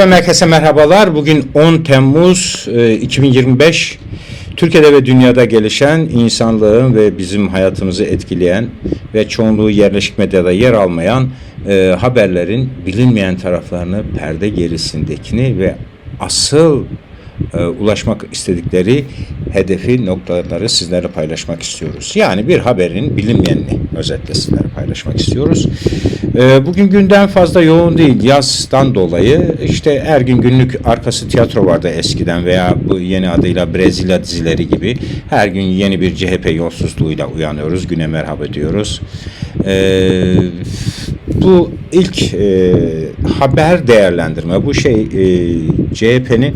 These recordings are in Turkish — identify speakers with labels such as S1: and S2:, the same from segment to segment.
S1: Herkese merhabalar. Bugün 10 Temmuz e, 2025. Türkiye'de ve dünyada gelişen insanlığın ve bizim hayatımızı etkileyen ve çoğunluğu yerleşik medyada yer almayan e, haberlerin bilinmeyen taraflarını, perde gerisindekini ve asıl e, ulaşmak istedikleri hedefi noktaları sizlerle paylaşmak istiyoruz. Yani bir haberin bilinmeyenini özetle sizlerle paylaşmak istiyoruz. E, bugün günden fazla yoğun değil yazdan dolayı işte her gün günlük arkası tiyatro vardı eskiden veya bu yeni adıyla Brezilya dizileri gibi her gün yeni bir CHP yolsuzluğuyla uyanıyoruz. Güne merhaba diyoruz. E, bu ilk e, haber değerlendirme bu şey e, CHP'nin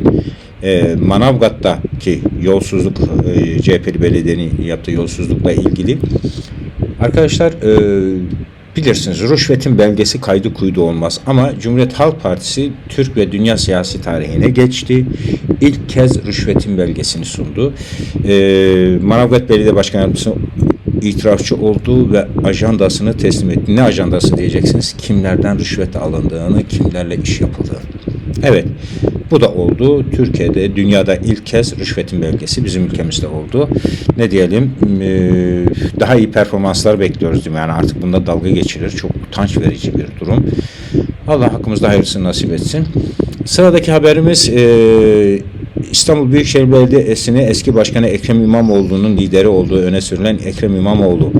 S1: e, Manavgat'taki yolsuzluk e, CHP'li belediyenin yaptığı yolsuzlukla ilgili arkadaşlar e, bilirsiniz rüşvetin belgesi kaydı kuydu olmaz ama Cumhuriyet Halk Partisi Türk ve dünya siyasi tarihine geçti. İlk kez rüşvetin belgesini sundu. E, Manavgat Belediye Başkan Yardımcısı itirafçı oldu ve ajandasını teslim etti. Ne ajandası diyeceksiniz? Kimlerden rüşvet alındığını, kimlerle iş yapıldığını. Evet, bu da oldu. Türkiye'de, dünyada ilk kez rüşvetin belgesi bizim ülkemizde oldu. Ne diyelim, eee, daha iyi performanslar bekliyoruz mi? Yani artık bunda dalga geçilir. Çok utanç verici bir durum. Allah hakkımızda hayırlısını nasip etsin. Sıradaki haberimiz eee, İstanbul Büyükşehir Belediyesi'ni eski başkanı Ekrem İmamoğlu'nun lideri olduğu öne sürülen Ekrem İmamoğlu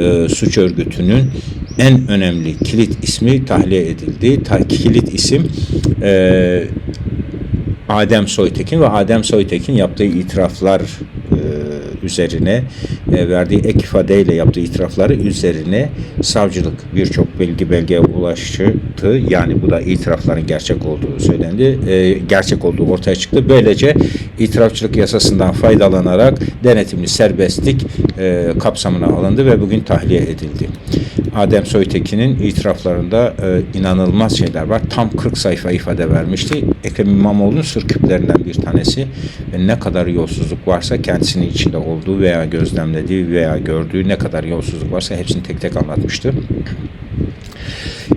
S1: eee, suç örgütünün en önemli kilit ismi tahliye edildi. Ta, kilit isim eee Adem Soytekin ve Adem Soytekin yaptığı itiraflar e, üzerine e, verdiği ek ifadeyle yaptığı itirafları üzerine savcılık birçok bilgi belgeye ulaştı. Yani bu da itirafların gerçek olduğu söylendi. E, gerçek olduğu ortaya çıktı. Böylece itirafçılık yasasından faydalanarak denetimli serbestlik e, kapsamına alındı ve bugün tahliye edildi. Adem Soytekin'in itiraflarında e, inanılmaz şeyler var. Tam 40 sayfa ifade vermişti. Ekrem İmamoğlu'nun sır küplerinden bir tanesi ve ne kadar yolsuzluk varsa kendisinin içinde olduğu veya gözlemlediği veya gördüğü ne kadar yolsuzluk varsa hepsini tek tek anlatmıştı.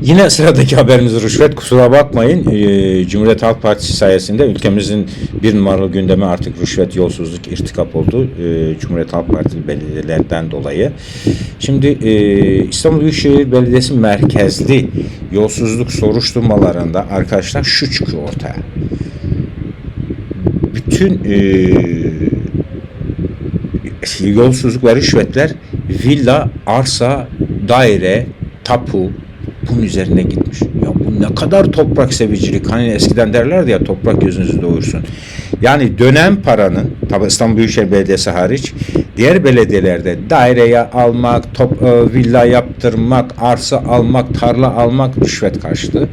S1: Yine sıradaki haberimiz rüşvet. Kusura bakmayın. Ee, Cumhuriyet Halk Partisi sayesinde ülkemizin bir numaralı gündemi artık rüşvet, yolsuzluk, irtikap oldu. Ee, Cumhuriyet Halk Partili belediyelerden dolayı. Şimdi e, İstanbul Büyükşehir Belediyesi merkezli yolsuzluk soruşturmalarında arkadaşlar şu çıkıyor ortaya. Bütün e, yolsuzluklar, rüşvetler villa, arsa, daire, tapu bunun üzerine gitmiş. Ya bu ne kadar toprak sevicilik. Hani eskiden derlerdi ya toprak gözünüzü doyursun. Yani dönem paranın tabi İstanbul Büyükşehir Belediyesi hariç diğer belediyelerde daireye almak, top, e, villa yaptırmak, arsa almak, tarla almak rüşvet karşılığı.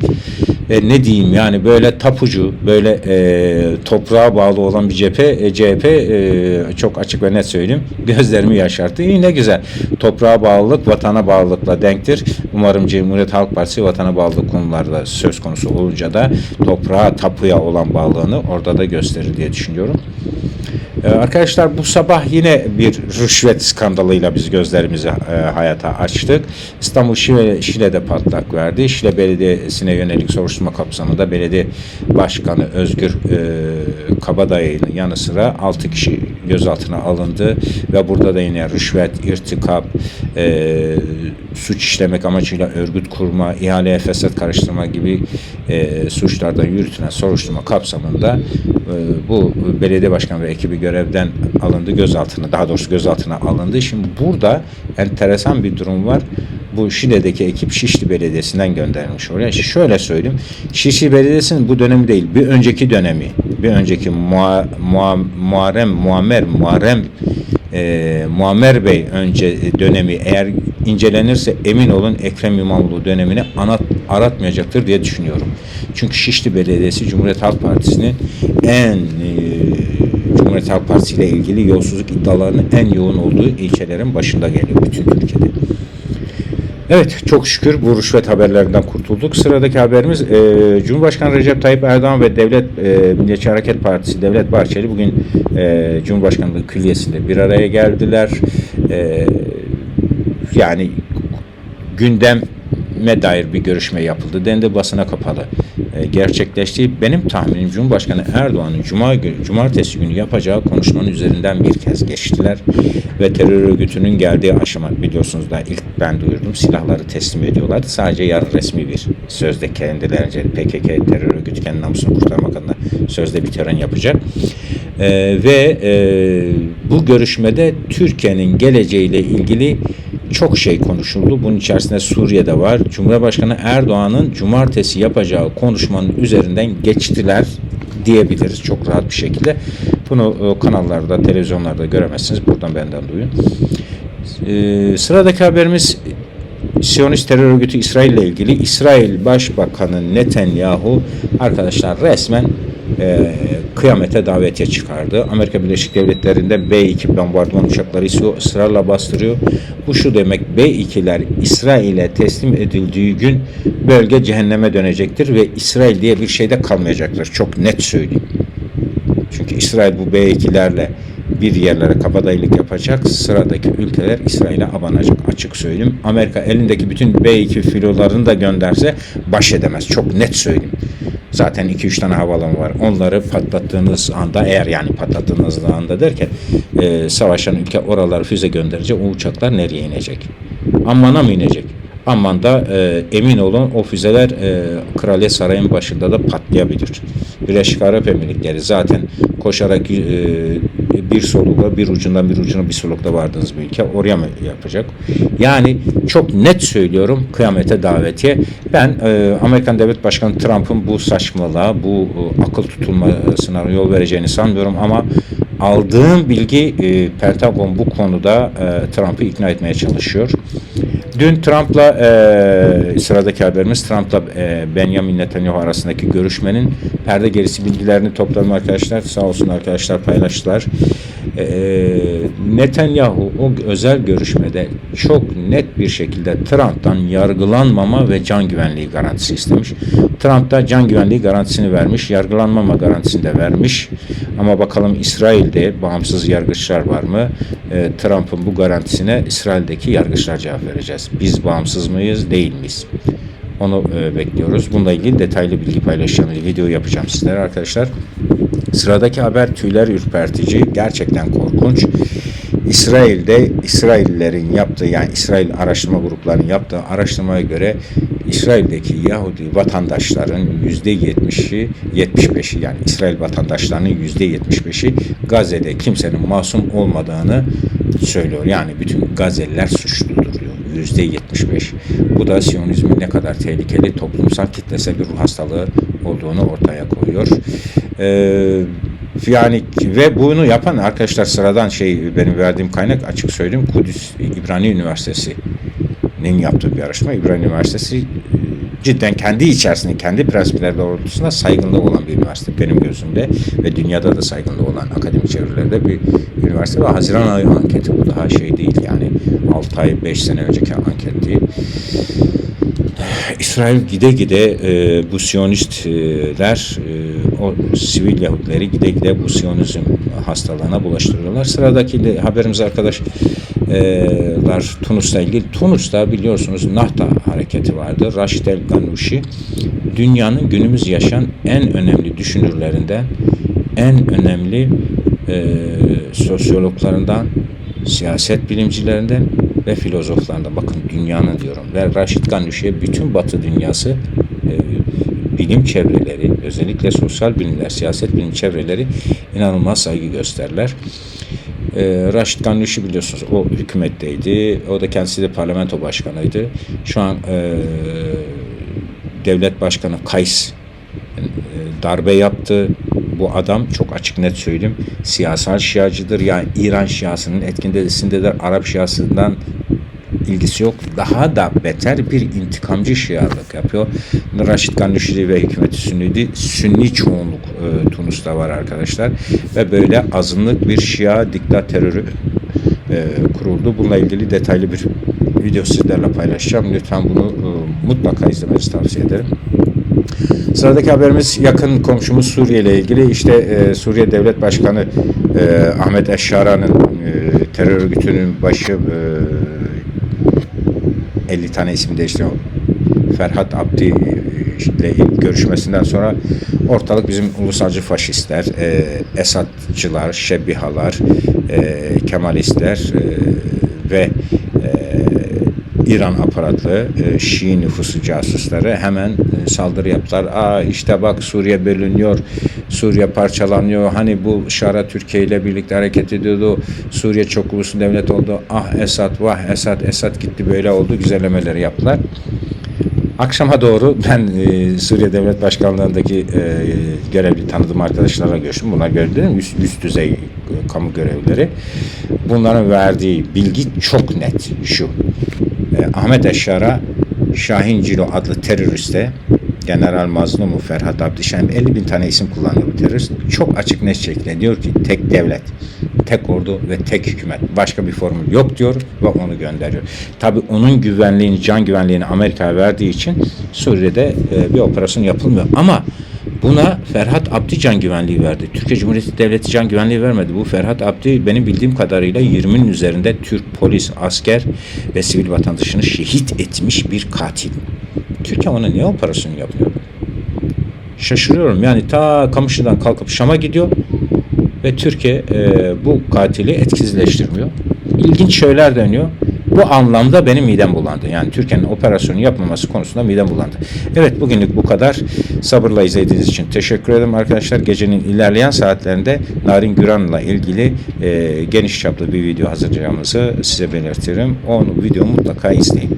S1: E, ne diyeyim yani böyle tapucu, böyle e, toprağa bağlı olan bir cephe, e, CHP e, çok açık ve net söyleyeyim gözlerimi yaşarttı. İyi ne güzel. Toprağa bağlılık vatana bağlılıkla denktir. Umarım Cumhuriyet Halk Partisi vatana bağlılık konularda söz konusu olunca da toprağa, tapuya olan bağlılığını orada da gösterir diye düşünüyorum. Ee, Arkadaşlar bu sabah yine bir rüşvet skandalıyla biz gözlerimizi e, hayata açtık. İstanbul Şile, Şile'de patlak verdi. Şile Belediyesi'ne yönelik soruşturma kapsamında belediye başkanı Özgür e, Kabadayı'nın yanı sıra 6 kişi gözaltına alındı ve burada da yine rüşvet, irtikap, e, suç işlemek amacıyla örgüt kurma, ihaleye fesat karıştırma gibi e, suçlardan yürütülen soruşturma kapsamında e, bu belediye başkanı ve ekibi görevden alındı, gözaltına daha doğrusu gözaltına alındı. Şimdi burada enteresan bir durum var. Bu Şile'deki ekip Şişli Belediyesi'nden gönderilmiş oraya. Şöyle söyleyeyim. Şişli Belediyesi'nin bu dönemi değil, bir önceki dönemi, bir önceki Mua, Mua, Muharrem, Muammer, Muharrem e, Muammer Bey önce dönemi eğer incelenirse emin olun Ekrem İmamoğlu dönemini anat, aratmayacaktır diye düşünüyorum. Çünkü Şişli Belediyesi Cumhuriyet Halk Partisi'nin en e, Cumhuriyet Halk Partisi ile ilgili yolsuzluk iddialarının en yoğun olduğu ilçelerin başında geliyor bütün Türkiye'de. Evet çok şükür bu rüşvet haberlerinden kurtulduk. Sıradaki haberimiz e, Cumhurbaşkanı Recep Tayyip Erdoğan ve Devlet e, Milliyetçi Hareket Partisi Devlet Bahçeli bugün e, Cumhurbaşkanlığı Külliyesi'nde bir araya geldiler. E, yani gündem dair bir görüşme yapıldı. Dendi basına kapalı e, gerçekleşti. Benim tahminim Cumhurbaşkanı Erdoğan'ın Cuma günü, Cumartesi günü yapacağı konuşmanın üzerinden bir kez geçtiler ve terör örgütünün geldiği aşama biliyorsunuz da ilk ben duyurdum silahları teslim ediyorlardı. Sadece yarın resmi bir sözde kendilerince PKK terör örgütü kendi namusunu kurtarmak adına sözde bir tören yapacak. E, ve e, bu görüşmede Türkiye'nin geleceğiyle ilgili çok şey konuşuldu. Bunun içerisinde Suriye'de var. Cumhurbaşkanı Erdoğan'ın cumartesi yapacağı konuşmanın üzerinden geçtiler diyebiliriz çok rahat bir şekilde. Bunu e, kanallarda, televizyonlarda göremezsiniz. Buradan benden duyun. E, sıradaki haberimiz Siyonist terör örgütü İsrail ile ilgili İsrail Başbakanı Netanyahu arkadaşlar resmen e, kıyamete davetiye çıkardı. Amerika Birleşik Devletleri'nde B-2 bombardıman uçakları ısrarla bastırıyor. Bu şu demek B-2'ler İsrail'e teslim edildiği gün bölge cehenneme dönecektir ve İsrail diye bir şey de kalmayacaktır. Çok net söyleyeyim. Çünkü İsrail bu B-2'lerle bir yerlere kabadayılık yapacak. Sıradaki ülkeler İsrail'e abanacak. Açık söyleyeyim. Amerika elindeki bütün B-2 filolarını da gönderse baş edemez. Çok net söyleyeyim. Zaten 2-3 tane havalan var. Onları patlattığınız anda eğer yani patlattığınız anda derken e, savaşan ülke oraları füze gönderecek. O uçaklar nereye inecek? Amman'a mı inecek? Amman'da e, emin olun o füzeler e, Kraliyet Sarayı'nın başında da patlayabilir. Birleşik Arap Emirlikleri zaten koşarak e, bir soluğa bir ucundan bir ucuna bir solukta vardığınız bir ülke oraya mı yapacak? Yani çok net söylüyorum kıyamete davetiye. Ben e, Amerikan Devlet Başkanı Trump'ın bu saçmalığa, bu e, akıl tutulmasına yol vereceğini sanmıyorum ama aldığım bilgi e, Pentagon bu konuda e, Trump'ı ikna etmeye çalışıyor. Dün Trump'la e, sıradaki haberimiz Trump'la e, Benjamin Netanyahu arasındaki görüşmenin perde gerisi bilgilerini topladım arkadaşlar. Sağ olsun arkadaşlar paylaştılar. E, Netanyahu o özel görüşmede çok net bir şekilde Trump'tan yargılanmama ve can güvenliği garantisi istemiş. Trump da can güvenliği garantisini vermiş, yargılanmama garantisini de vermiş. Ama bakalım İsrail'de bağımsız yargıçlar var mı? E, Trump'ın bu garantisine İsrail'deki yargıçlar cevap vereceğiz. Biz bağımsız mıyız, değil miyiz? Onu e, bekliyoruz. Bununla ilgili detaylı bilgi paylaşacağım. Video yapacağım sizlere arkadaşlar. Sıradaki haber tüyler ürpertici, gerçekten korkunç. İsrail'de İsraillerin yaptığı yani İsrail araştırma gruplarının yaptığı araştırmaya göre İsrail'deki Yahudi vatandaşların yüzde yetmişi, yetmiş beşi yani İsrail vatandaşlarının yüzde yetmiş beşi Gazze'de kimsenin masum olmadığını söylüyor. Yani bütün Gazze'liler suçlu %75. Bu da Siyonizmin ne kadar tehlikeli toplumsal kitlesel bir ruh hastalığı olduğunu ortaya koyuyor. Ee, yani ve bunu yapan arkadaşlar sıradan şey benim verdiğim kaynak açık söyleyeyim Kudüs İbrani Üniversitesi Üniversitesi'nin yaptığı bir araştırma. İbrani Üniversitesi cidden kendi içerisinde, kendi prensipleri doğrultusunda saygınlığı olan bir üniversite benim gözümde ve dünyada da saygınlığı olan akademik çevrelerde bir üniversite ve Haziran ayı anketi bu daha şey değil yani 6 ay 5 sene önceki anket değil. İsrail gide gide e, bu Siyonistler e, o sivil Yahudileri gide gide bu Siyonizm hastalığına bulaştırıyorlar. Sıradaki de haberimiz arkadaşlar Tunus'la ilgili. Tunus'ta biliyorsunuz Nahta hareketi vardı. Raşid El Ganoushi dünyanın günümüz yaşayan en önemli düşünürlerinden en önemli e, sosyologlarından siyaset bilimcilerinden ve filozoflarından bakın dünyanın diyorum ve Raşid Ganuşi'ye bütün batı dünyası e, bilim çevreleri özellikle sosyal bilimler siyaset bilim çevreleri inanılmaz saygı gösterler. E, Raşid Ganuşi biliyorsunuz o hükümetteydi. O da kendisi de parlamento başkanıydı. Şu an e, devlet başkanı Kays e, darbe yaptı. Bu adam çok açık net söyleyeyim siyasal şiacıdır. Yani İran şiasının etkindesindedir. Arap şiasından ilgisi yok. Daha da beter bir intikamcı şialık yapıyor. Raşid Ganuşiri ve hükümeti Sünniydi. Sünni çoğunluk e, Tunus'ta var arkadaşlar. Ve böyle azınlık bir şia diktat terörü e, kuruldu. Bununla ilgili detaylı bir video sizlerle paylaşacağım. Lütfen bunu e, mutlaka izlemenizi tavsiye ederim. Sıradaki haberimiz yakın komşumuz Suriye ile ilgili. İşte e, Suriye Devlet Başkanı e, Ahmet Eşşara'nın e, terör örgütünün başı e, 50 tane isim değiştiriyor. Ferhat Abdi e, ile görüşmesinden sonra ortalık bizim ulusalcı faşistler, e, Esadçılar, Şebihalar, e, Kemalistler e, ve İran aparatlı e, Şii nüfusu casusları hemen e, saldırı yaptılar. Aa işte bak Suriye bölünüyor, Suriye parçalanıyor. Hani bu Şara Türkiye ile birlikte hareket ediyordu. Suriye çok uluslu devlet oldu. Ah Esad, vah Esad, Esad gitti böyle oldu. Güzellemeleri yaptılar. Akşama doğru ben e, Suriye Devlet Başkanlığı'ndaki e, görevli tanıdığım arkadaşlarla görüştüm. Bunlar gördüm üst, üst düzey e, kamu görevlileri. Bunların verdiği bilgi çok net şu. Ahmet Eşşar'a Şahin Cilo adlı teröriste General Mazlumu Ferhat Abdişen 50 bin tane isim kullanıyor bu terörist. Çok açık net şekilde diyor ki tek devlet, tek ordu ve tek hükümet. Başka bir formül yok diyor ve onu gönderiyor. Tabi onun güvenliğini, can güvenliğini Amerika'ya verdiği için Suriye'de e, bir operasyon yapılmıyor. Ama Buna Ferhat Abdi can güvenliği verdi. Türkiye Cumhuriyeti Devleti can güvenliği vermedi. Bu Ferhat Abdi benim bildiğim kadarıyla 20'nin üzerinde Türk polis, asker ve sivil vatandaşını şehit etmiş bir katil. Türkiye ona niye operasyon yapıyor? Şaşırıyorum. Yani ta Kamışlı'dan kalkıp Şam'a gidiyor ve Türkiye e, bu katili etkisizleştirmiyor. İlginç şeyler dönüyor. Bu anlamda benim midem bulandı. Yani Türkiye'nin operasyonu yapmaması konusunda midem bulandı. Evet bugünlük bu kadar. Sabırla izlediğiniz için teşekkür ederim arkadaşlar. Gecenin ilerleyen saatlerinde Narin Güran'la ilgili e, geniş çaplı bir video hazırlayacağımızı size belirtirim. O video mutlaka izleyin.